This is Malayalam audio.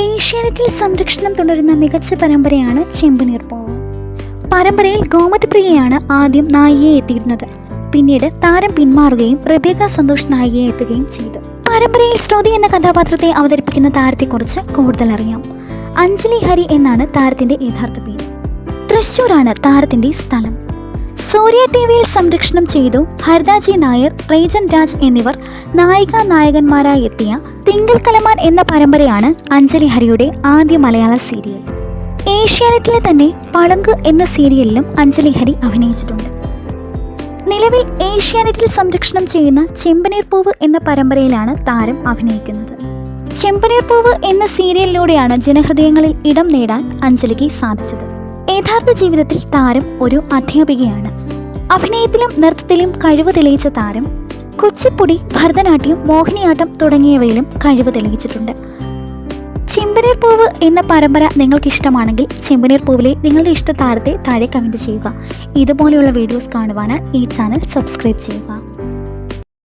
ഏഷ്യാനെറ്റിൽ സംരക്ഷണം തുടരുന്ന മികച്ച പരമ്പരയാണ് ചെമ്പനീർ പോവ്. പരമ്പരയിൽ ഗോമതിപ്രിയയാണ് ആദ്യം നായികയെ എത്തിയിരുന്നത്. പിന്നീട് താരം പിന്മാറുകയും റബേക സന്തോഷ് നായികയെ എത്തുകയും ചെയ്തു. പരമ്പരയിൽ ശ്രുതി എന്ന കഥാപാത്രത്തെ അവതരിപ്പിക്കുന്ന താരത്തെക്കുറിച്ച് കൂടുതൽ അറിയാം. അഞ്ജലി ഹരി എന്നാണ് താരത്തിന്റെ യഥാർത്ഥ പേര്. തൃശൂരാണ് താരത്തിന്റെ സ്ഥലം. സൂര്യ ടി വിയിൽ സംരക്ഷണം ചെയ്തു ഹരിതാജി നായർ റേജൻ രാജ് എന്നിവർ നായിക നായകന്മാരായി എത്തിയ തിങ്കൾ കലമാൻ എന്ന പരമ്പരയാണ് അഞ്ജലി ഹരിയുടെ ആദ്യ മലയാള സീരിയൽ. ഏഷ്യാനെറ്റിലെ തന്നെ പളങ്ക് എന്ന സീരിയലിലും അഞ്ജലി ഹരി അഭിനയിച്ചിട്ടുണ്ട്. നിലവിൽ ഏഷ്യാനെറ്റിൽ സംരക്ഷണം ചെയ്യുന്ന ചെമ്പനീർ പൂവ് എന്ന പരമ്പരയിലാണ് താരം അഭിനയിക്കുന്നത്. ചെമ്പനീർ പൂവ് എന്ന സീരിയലിലൂടെയാണ് ജനഹൃദയങ്ങളിൽ ഇടം നേടാൻ അഞ്ജലിക്ക് സാധിച്ചത്. യഥാർത്ഥ ജീവിതത്തിൽ താരം ഒരു അധ്യാപികയാണ്. അഭിനയത്തിലും നൃത്തത്തിലും കഴിവ് തെളിയിച്ച താരം കുച്ചിപ്പുടി ഭരതനാട്യം മോഹിനിയാട്ടം തുടങ്ങിയവയിലും കഴിവ് തെളിയിച്ചിട്ടുണ്ട്. ചെമ്പനീർ പൂവ് എന്ന പരമ്പര നിങ്ങൾക്ക് ഇഷ്ടമാണെങ്കിൽ ചെമ്പനീർ പൂവിലെ നിങ്ങളുടെ ഇഷ്ട താരത്തെ താഴെ കമന്റ് ചെയ്യുക. ഇതുപോലെയുള്ള വീഡിയോസ് കാണുവാനായി ഈ ചാനൽ സബ്സ്ക്രൈബ് ചെയ്യുക.